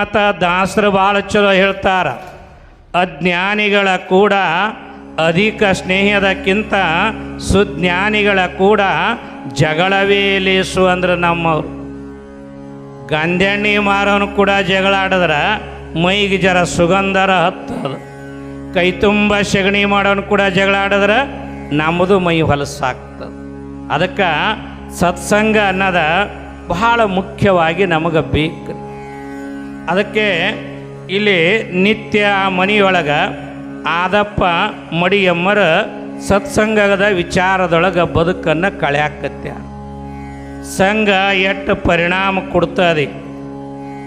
ಆತ ದಾಸರು ಭಾಳ ಚಲೋ ಹೇಳ್ತಾರ. ಅಜ್ಞಾನಿಗಳ ಕೂಡ ಅಧಿಕ ಸ್ನೇಹದಕ್ಕಿಂತ ಸುಜ್ಞಾನಿಗಳ ಕೂಡ ಜಗಳವೇ ಲೇಸು ಅಂದ್ರೆ ನಮ್ಮವ್ರು ಗಂಧಣ್ಣಿ ಮಾರೋನು ಕೂಡ ಜಗಳ ಆಡಿದ್ರೆ ಮೈಗೆ ಜರ ಸುಗಂಧರ ಹತ್ತದ. ಕೈ ತುಂಬ ಸಗಣಿ ಮಾಡೋನು ಕೂಡ ಜಗಳ ನಮ್ಮದು ಮೈ ಹೊಲಸಾಗ್ತದೆ. ಅದಕ್ಕೆ ಸತ್ಸಂಗ ಅನ್ನೋದು ಬಹಳ ಮುಖ್ಯವಾಗಿ ನಮಗೆ ಬೇಕು. ಅದಕ್ಕೆ ಇಲ್ಲಿ ನಿತ್ಯ ಮನೆಯೊಳಗೆ ಆದಪ್ಪ ಮಡಿಯಮ್ಮರ ಸತ್ಸಂಗದ ವಿಚಾರದೊಳಗೆ ಬದುಕನ್ನು ಕಳೆಯಾಕತ್ಯ. ಸಂಘ ಎಷ್ಟು ಪರಿಣಾಮ ಕೊಡ್ತದೆ.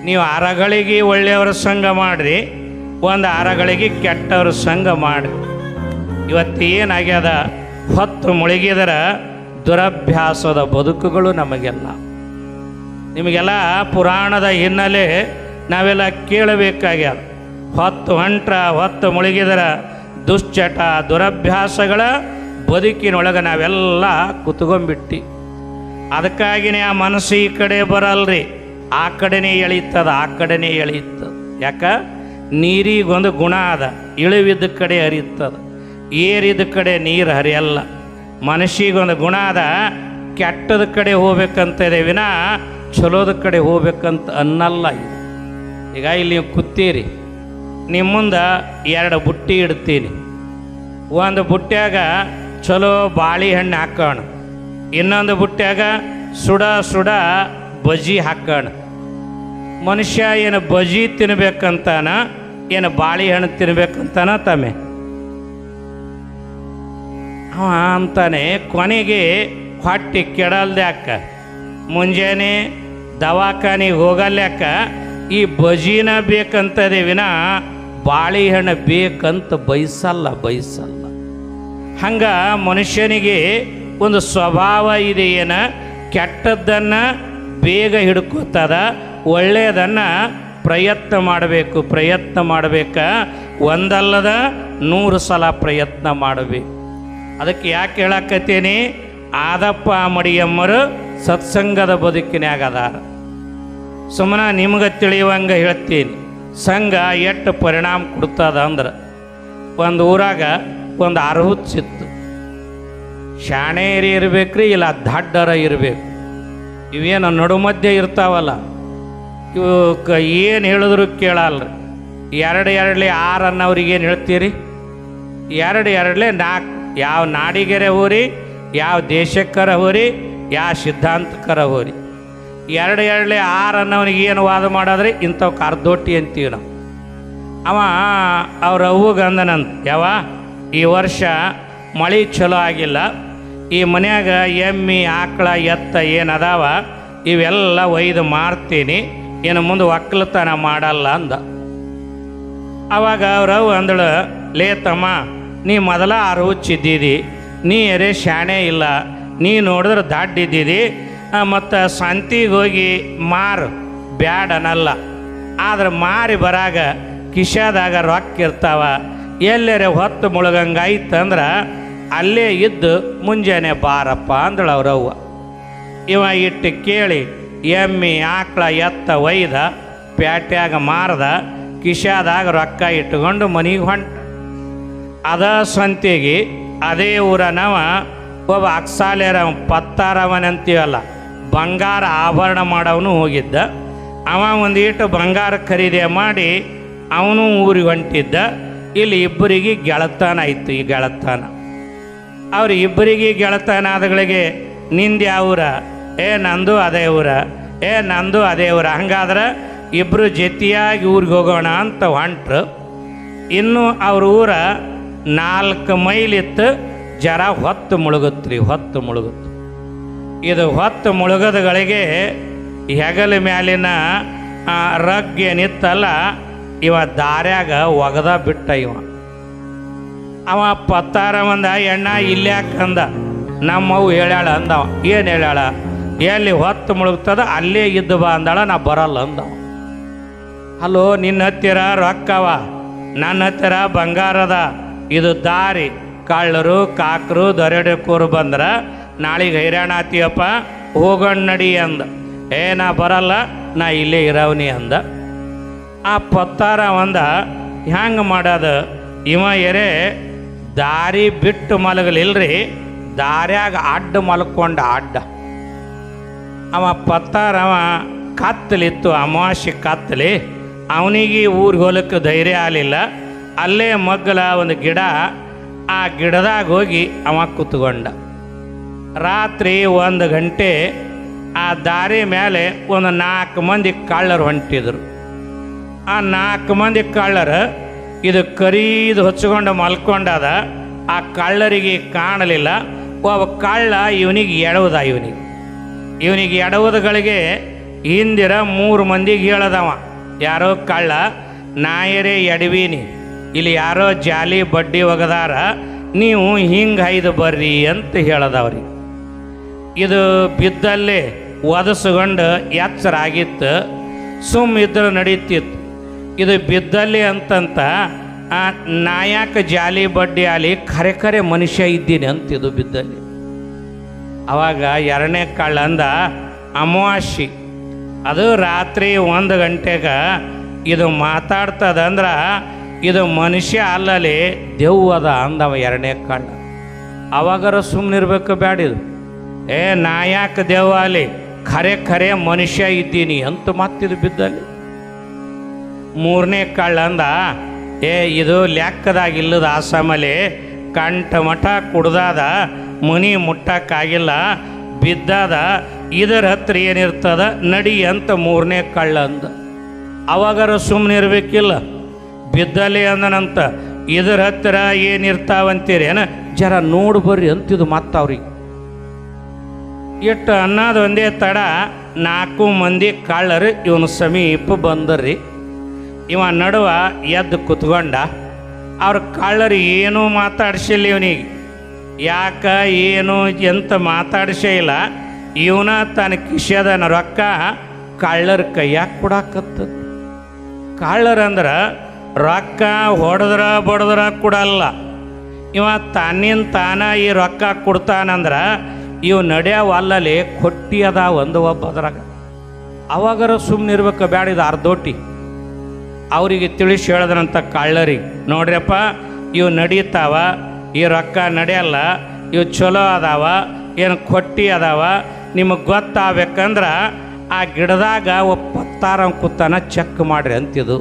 ನೀವು ಅರಗಳಿಗೆ ಒಳ್ಳೆಯವರ ಸಂಘ ಮಾಡಿರಿ, ಒಂದು ಅರಗಳಿಗೆ ಕೆಟ್ಟವ್ರ ಸಂಘ ಮಾಡಿರಿ. ಇವತ್ತು ಏನಾಗ್ಯದ? ಹೊತ್ತು ಮುಳುಗಿದರ ದುರಭ್ಯಾಸದ ಬದುಕುಗಳು ನಮಗೆಲ್ಲ. ನಿಮಗೆಲ್ಲ ಪುರಾಣದ ಹಿನ್ನೆಲೆ ನಾವೆಲ್ಲ ಕೇಳಬೇಕಾಗ್ಯದ ಹೊತ್ತು ಹೊಂಟ್ರ, ಹೊತ್ತು ಮುಳುಗಿದರ, ದುಶ್ಚಟ, ದುರಭ್ಯಾಸಗಳ ಬದುಕಿನೊಳಗೆ ನಾವೆಲ್ಲ ಕುತ್ಕೊಂಡ್ಬಿಟ್ಟು ಅದಕ್ಕಾಗಿನೇ ಆ ಮನಸ್ಸು ಈ ಕಡೆ ಬರಲ್ರಿ. ಆ ಕಡೆನೇ ಎಳೀತದ, ಆ ಕಡೆನೇ ಎಳೀತದ. ಯಾಕ? ನೀರಿಗೊಂದು ಗುಣ ಅದ, ಇಳಿವಿದ್ದ ಕಡೆ ಹರಿಯುತ್ತದ ಏರಿದ ಕಡೆ ನೀರು ಹರಿಯಲ್ಲ. ಮನಸ್ಸಿಗೊಂದು ಗುಣ ಅದ, ಕೆಟ್ಟದ ಕಡೆ ಹೋಗ್ಬೇಕಂತ ಇದೆ ವಿನ ಚಲೋದ ಕಡೆ ಹೋಗ್ಬೇಕಂತ ಅನ್ನಲ್ಲ ಇದು. ಈಗ ಇಲ್ಲಿ ನೀವು ಕೂತೀರಿ. ನಿಮ್ಮ ಮುಂದೆ ಎರಡು ಬುಟ್ಟಿ ಇಡ್ತೀನಿ. ಒಂದು ಬುಟ್ಟ್ಯಾಗ ಚಲೋ ಬಾಳೆಹಣ್ಣು ಹಾಕೋಣ. ಇನ್ನೊಂದು ಬುಟ್ಟ್ಯಾಗ ಸುಡ ಸುಡ ಬಜಿ ಹಾಕೋಣ. ಮನುಷ್ಯ ಏನು ಬಜಿ ತಿನ್ಬೇಕಂತಾನ, ಏನು ಬಾಳೆಹಣ್ಣು ತಿನ್ಬೇಕಂತಾನ ತಮ್ಮೆ ಅವ ಅಂತಾನೆ, ಕೊನೆಗೆ ಹೊಟ್ಟೆ ಕೆಡಲ್ದ್ಯಾಕ. ಮುಂಜಾನೆ ದವಾಖಾನಿಗೆ ಹೋಗಲ್ಯಾಕ ಈ ಬಜಿನ ಬೇಕಂತದೆ ವಿನ ಬಾಳೆಹಣ್ಣು ಬೇಕಂತ ಬಯಸಲ್ಲ ಬಯಸಲ್ಲ. ಹಂಗ ಮನುಷ್ಯನಿಗೆ ಒಂದು ಸ್ವಭಾವ ಇದೆ ಏನ? ಕೆಟ್ಟದ್ದನ್ನು ಬೇಗ ಹಿಡ್ಕೋತದ, ಒಳ್ಳೆಯದನ್ನು ಪ್ರಯತ್ನ ಮಾಡಬೇಕು, ಪ್ರಯತ್ನ ಮಾಡಬೇಕ. ಒಂದಲ್ಲದ ನೂರು ಸಲ ಪ್ರಯತ್ನ ಮಾಡಬೇಕು. ಅದಕ್ಕೆ ಯಾಕೆ ಹೇಳಕತ್ತೀನಿ? ಆದಪ್ಪ ಮಡಿಯಮ್ಮರು ಸತ್ಸಂಗದ ಬದುಕಿನಾಗದಾರ ಅದಾರ. ಸುಮ್ಮನೆ ನಿಮ್ಗೆ ತಿಳಿಯುವಂಗೆ ಹೇಳ್ತೀನಿ. ಸಂಘ ಎಷ್ಟು ಪರಿಣಾಮ ಕೊಡ್ತದ ಅಂದ್ರೆ ಒಂದು ಊರಾಗ ಒಂದು ಅರ್ಹುಚ್ಚಿತ್ತು ಶಾಣೇರಿ ಇರ್ಬೇಕ್ರಿ ಇಲ್ಲ ದಡ್ಡರ ಇರಬೇಕು. ಇವೇನು ನಡುಮಧ್ಯೆ ಇರ್ತಾವಲ್ಲ. ಇವು ಕ ಏನು ಹೇಳಿದ್ರು ಕೇಳಲ್ರಿ. ಎರಡು ಎರಡ್ಲೆ ಆರು ಅನ್ನೋರಿಗೆ ಏನು ಹೇಳ್ತೀರಿ? ಎರಡು ಎರಡ್ಲೆ ನಾಲ್ಕು ಯಾವ ನಾಡಿಗೆರೆ ಹೋರಿ, ಯಾವ ದೇಶಕ್ಕರ ಹೋರಿ, ಯಾವ ಸಿದ್ಧಾಂತಕರ ಹೋರಿ. ಎರಡು ಎರಡು ಆರು ಅನ್ನೋನಿಗೆ ಏನು ವಾದ ಮಾಡೋದ್ರಿ? ಇಂಥವು ಕರ್ದೊಟ್ಟಿ ಅಂತೀವಿ ನಾವು. ಅವ ಅವ್ರ ಅವ್ವಗೆ ಯಾವ ಈ ವರ್ಷ ಮಳೆ ಚಲೋ ಆಗಿಲ್ಲ. ಈ ಮನ್ಯಾಗ ಎಮ್ಮಿ, ಆಕಳ, ಎತ್ತ ಏನು ಅದಾವ ಇವೆಲ್ಲ ಒಯ್ದು ಮಾರ್ತೀನಿ. ಇನ್ನು ಮುಂದೆ ಒಕ್ಕಲತನ ಮಾಡಲ್ಲ ಅಂದ. ಅವಾಗ ಅವ್ರವ್ ಅಂದಳು, ಲೇ ತಮ್ಮ, ನೀ ಮೊದಲ ಆರು ಹುಚ್ಚಿದ್ದೀದಿ ನೀ ಎರೆ ಶಾಣೆ ಇಲ್ಲ. ನೀ ನೋಡಿದ್ರೆ ದಾಡ್ಡಿದ್ದೀದಿ. ಮತ್ತು ಸಂತಿಗೆ ಹೋಗಿ ಮಾರು ಬ್ಯಾಡ ಅನ್ನಲ್ಲ. ಆದ್ರೆ ಮಾರಿ ಬರಾಗ ಕಿಶಾದಾಗ ರೊಕ್ಕ ಇರ್ತಾವ. ಎಲ್ಲರೆ ಹೊತ್ತು ಮುಳುಗಂಗಾಯ್ತಂದ್ರೆ ಅಲ್ಲೇ ಇದ್ದು ಮುಂಜಾನೆ ಬಾರಪ್ಪ ಅಂದಳು ಅವ್ರವ್ವ ಇವ ಇಟ್ಟು ಕೇಳಿ ಎಮ್ಮಿ ಆಕ್ಳ ಎತ್ತ ಒಯ್ದ ಪ್ಯಾಟ್ಯಾಗ ಮಾರ್ದ ಕಿಶಾದಾಗ ರೊಕ್ಕ ಇಟ್ಕೊಂಡು ಮನೆಗೆ ಹೊಂಟ. ಅದ ಸಂತಿಗೆ ಅದೇ ಊರನವ ಒಬ್ಬ ಅಕ್ಸಾಲೆರ ಪತ್ತಾರವನಂತೀವಲ್ಲ. ಬಂಗಾರ ಆಭರಣ ಮಾಡವನು ಹೋಗಿದ್ದ. ಅವ ಒಂದು ಇಟ್ಟು ಬಂಗಾರ ಖರೀದಿ ಮಾಡಿ ಅವನು ಊರಿಗೆ ಹೊಂಟಿದ್ದ. ಇಲ್ಲಿ ಇಬ್ಬರಿಗೆ ಗೆಳತನ ಆಯಿತು ಈ ಗೆಳತನ. ಅವ್ರು ಇಬ್ಬರಿಗೆ ಗೆಳತನ ಆದಗಳಿಗೆ ನಿಂದ ಊರ? ಏ ನಂದು ಅದೇ ಊರ. ಏ ನಂದು ಅದೇ ಊರ. ಹಂಗಾದ್ರೆ ಇಬ್ಬರು ಜೊತೆಯಾಗಿ ಊರಿಗೆ ಹೋಗೋಣ ಅಂತ ಹೊಂಟ್ರು. ಇನ್ನು ಅವ್ರ ಊರ ನಾಲ್ಕು ಮೈಲಿತ್ತು. ಜರ ಹೊತ್ತು ಮುಳುಗುತ್ರಿ, ಹೊತ್ತು ಮುಳುಗುತ್ತು ಇದು ಹೊತ್ತು ಮುಳುಗದಗಳಿಗೆ ಹೆಗಲ ಮ್ಯಾಲಿನ ರಗ್ ಏನಿತ್ತಲ್ಲ, ಇವ ದಾರ್ಯಾಗ ಒಗದ ಬಿಟ್ಟ ಇವ. ಅವ ಪತ್ತಾರ ಒಂದ ಎಣ್ಣ ಇಲ್ಯಾಕಂದ ನಮ್ಮವು ಹೇಳ್ಯಾಳ ಅಂದವ. ಏನು ಹೇಳ್ಯಾಳ? ಎಲ್ಲಿ ಹೊತ್ತು ಮುಳುಗ್ತದ ಅಲ್ಲೇ ಇದ್ದು ಬಾ ಅಂದಾಳ, ನಾ ಬರಲ್ಲ ಅಂದವ. ಹಲೋ, ನಿನ್ನ ಹತ್ತಿರ ರೊಕ್ಕವ ನನ್ನ ಹತ್ತಿರ ಬಂಗಾರದ ಇದು ದಾರಿ. ಕಳ್ಳರು, ಕಾಕರು, ದರೋಡೆಕೋರು ಬಂದ್ರೆ ನಾಳೆಗೆ ಹೈರಾಣ ಆತೀಯಪ್ಪ, ಹೋಗೋಣ ನಡಿ ಅಂದ. ಏ, ನಾ ಬರಲ್ಲ, ನಾ ಇಲ್ಲೇ ಇರವನಿ ಅಂದ. ಆ ಪತ್ತಾರ ಒಂದ, ಹ್ಯಾಂಗೆ ಮಾಡೋದ? ಇವ ಎರೆ, ದಾರಿ ಬಿಟ್ಟು ಮಲಗಲಿಲ್ರಿ, ದಾರ್ಯಾಗ ಅಡ್ಡ ಮಲ್ಕೊಂಡ ಅಡ್ಡ. ಅವ ಪತ್ತಾರ ಅವ ಕತ್ತಲಿತ್ತು ಅಮಾವಾಸ್ಯೆ ಕತ್ತಲಿ. ಅವನಿಗೆ ಊರಿಗೆ ಹೊಲಕ್ಕೆ ಧೈರ್ಯ ಆಗಲಿಲ್ಲ. ಅಲ್ಲೇ ಮಗ್ಗಲ ಒಂದು ಗಿಡ, ಆ ಗಿಡದಾಗ ಹೋಗಿ ಅವ ಕೂತ್ಕೊಂಡ. ರಾತ್ರಿ ಒಂದು ಗಂಟೆ ಆ ದಾರಿ ಮೇಲೆ ಒಂದು ನಾಲ್ಕು ಮಂದಿ ಕಳ್ಳರು ಹೊಂಟಿದ್ರು. ಆ ನಾಲ್ಕು ಮಂದಿ ಕಳ್ಳರು ಇದು ಕರೀದು ಹೊಚ್ಕೊಂಡು ಮಲ್ಕೊಂಡಾದ ಆ ಕಳ್ಳರಿಗೆ ಕಾಣಲಿಲ್ಲ. ಒಬ್ಬ ಕಳ್ಳ ಇವನಿಗೆ ಎಡವುದ ಇವನಿಗೆ. ಇವನಿಗೆ ಎಡವುದಗಳಿಗೆ ಹಿಂದಿರ ಮೂರು ಮಂದಿಗೆ ಹೇಳದವ, ಯಾರೋ ಕಳ್ಳ ನಾಯರೇ ಎಡವೀನಿ. ಇಲ್ಲಿ ಯಾರೋ ಜಾಲಿ ಬಡ್ಡಿ ಒಗದಾರ, ನೀವು ಹಿಂಗೆ ಹೈದು ಬರ್ರಿ ಅಂತ ಹೇಳದವ್ರಿಗೆ ಇದು ಬಿದ್ದಲ್ಲಿ ಒದಸ್ಕೊಂಡು ಎಚ್ಚರ ಆಗಿತ್ತು ಸುಮ್ ಇದ್ರೆ ನಡೀತಿತ್ತು. ಇದು ಬಿದ್ದಲ್ಲಿ ಅಂತಂತ, ಆ ನಾಯಕ ಜಾಲಿ ಬಡ್ಡಿ ಆಲಿ ಖರೆ ಖರೆ ಮನುಷ್ಯ ಇದ್ದೀನಿ ಅಂತಿದು ಬಿದ್ದಲ್ಲಿ. ಅವಾಗ ಎರಡನೇ ಕಳ್ಳ ಅಂದ, ಅಮಾವಾಸ್ಯೆ, ಅದು ರಾತ್ರಿ ಒಂದು ಗಂಟೆಗೆ ಇದು ಮಾತಾಡ್ತದಂದ್ರೆ ಇದು ಮನುಷ್ಯ ಅಲ್ಲಲ್ಲಿ ದೆವ್ವದ ಅಂದವ ಎರಡನೇ ಕಳ್ಳ. ಅವಾಗರ ಸುಮ್ಮನಿರ್ಬೇಕು ಬ್ಯಾಡಿದು ಏ ದೆವ್ವ ಅಲ್ಲಿ ಖರೆ ಖರೆ ಮನುಷ್ಯ ಇದ್ದೀನಿ ಅಂತ ಮತ್ತಿದು ಬಿದ್ದಲ್ಲಿ. ಮೂರನೇ ಕಳ್ಳ ಅಂದ, ಏ, ಇದು ಲೆಕ್ಕದಾಗಿಲ್ಲದ ಆಸಾಮಲ್ಲಿ ಕಂಠ ಮಠ ಕುಡ್ದಾದ, ಮನಿ ಮುಟ್ಟಕ್ಕಾಗಿಲ್ಲ, ಬಿದ್ದಾದ, ಇದರ ಹತ್ರ ಏನಿರ್ತದ, ನಡಿ ಅಂತ ಮೂರನೇ ಕಳ್ಳ ಅಂದ. ಅವಾಗರ ಸುಮ್ಮನೆ ಇರಬೇಕಿಲ್ಲ. ಬಿದ್ದಲ್ಲಿ ಅಂದನಂತ ಇದರ ಹತ್ರ ಏನಿರ್ತಾವಂತೀರಿ ಏನ ಜರ ನೋಡಿ ಬರ್ರಿ ಅಂತಿದು ಮತ್ತ ಅವ್ರಿಗೆ. ಇಟ್ಟು ಅನ್ನೋದು ಒಂದೇ ತಡ ನಾಲ್ಕು ಮಂದಿ ಕಳ್ಳರು ಇವನು ಸಮೀಪ ಬಂದರ್ರಿ. ಇವ ನಡುವ ಎದ್ದು ಕುತ್ಕೊಂಡ. ಅವ್ರ ಕಳ್ಳರು ಏನೂ ಮಾತಾಡ್ಸಿಲ್ಲ ಇವನಿಗೆ. ಯಾಕ, ಏನು, ಎಂತ ಮಾತಾಡ್ಸೇ ಇಲ್ಲ. ಇವನ ತನ್ನ ಕಿಶದನ ರೊಕ್ಕ ಕಳ್ಳರ ಕೈಯಾಗ ಕೊಡಾಕತ್ತ ಕಳ್ಳರಂದ್ರೆ ರೊಕ್ಕ ಹೊಡೆದ್ರ ಬಡದ್ರ ಕೊಡಲ್ಲ. ಇವ ತನ್ನಿಂದ ತಾನ ಈ ರೊಕ್ಕ ಕೊಡ್ತಾನಂದ್ರ ಇವು ನಡೆಯವಲ್ಲಲ್ಲಿ ಕೊಟ್ಟಿ ಅದ ಒಂದು ಒಬ್ಬ ಅದ್ರಾಗ. ಅವಾಗರ ಸುಮ್ಮನೆ ಇರ್ಬೇಕು ಬ್ಯಾಡ ಇದು ಅರ್ಧೋಟಿ ಅವರಿಗೆ ತಿಳಿಸಿ ಹೇಳಿದ್ರಂತ ಕಳ್ಳರಿಗೆ ನೋಡ್ರಿಯಪ್ಪ ಇವು ನಡೀತಾವ, ಈ ರೊಕ್ಕ ನಡೆಯಲ್ಲ, ಇವು ಚಲೋ ಅದಾವ, ಏನು ಕೊಟ್ಟಿ ಅದಾವ, ನಿಮಗೆ ಗೊತ್ತಾಗಬೇಕಂದ್ರೆ ಆ ಗಿಡದಾಗ ಒಪ್ಪತ್ತಾರ ಕೂತಾನ ಚೆಕ್ ಮಾಡ್ರಿ ಅಂತಿದು.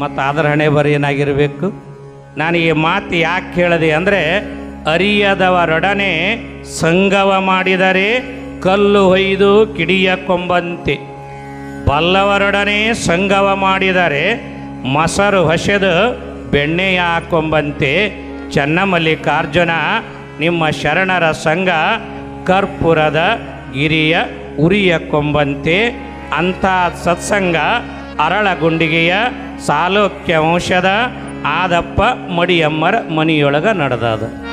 ಮತ್ತು ಅದರ ಹಣೆ ಬರ ಏನಾಗಿರಬೇಕು? ನಾನು ಈ ಮಾತು ಯಾಕೆ ಹೇಳಿದೆ ಅಂದರೆ ಅರಿಯದವರೊಡನೆ ಸಂಗವ ಮಾಡಿದರೆ ಕಲ್ಲು ಹೊಯ್ದು ಕಿಡಿಯ ಕೊಂಬಂತೆ. ಬಲ್ಲವರೊಡನೆ ಸಂಗವ ಮಾಡಿದರೆ ಮಸರು ಹೊಸೆದು ಬೆಣ್ಣೆಯ ಕೊಂಬಂತೆ. ಚನ್ನಮಲ್ಲಿಕಾರ್ಜುನ, ನಿಮ್ಮ ಶರಣರ ಸಂಘ ಕರ್ಪುರದ ಗಿರಿಯ ಉರಿಯ ಕೊಂಬಂತೆ. ಅಂಥ ಸತ್ಸಂಗ ಅರಳಗುಂಡಿಗೆಯ ಸಾಲೋಕ್ಯ ವಂಶದ ಆದಪ್ಪ ಮಡಿಯಮ್ಮರ ಮನಿಯೊಳಗ ನಡೆದದ.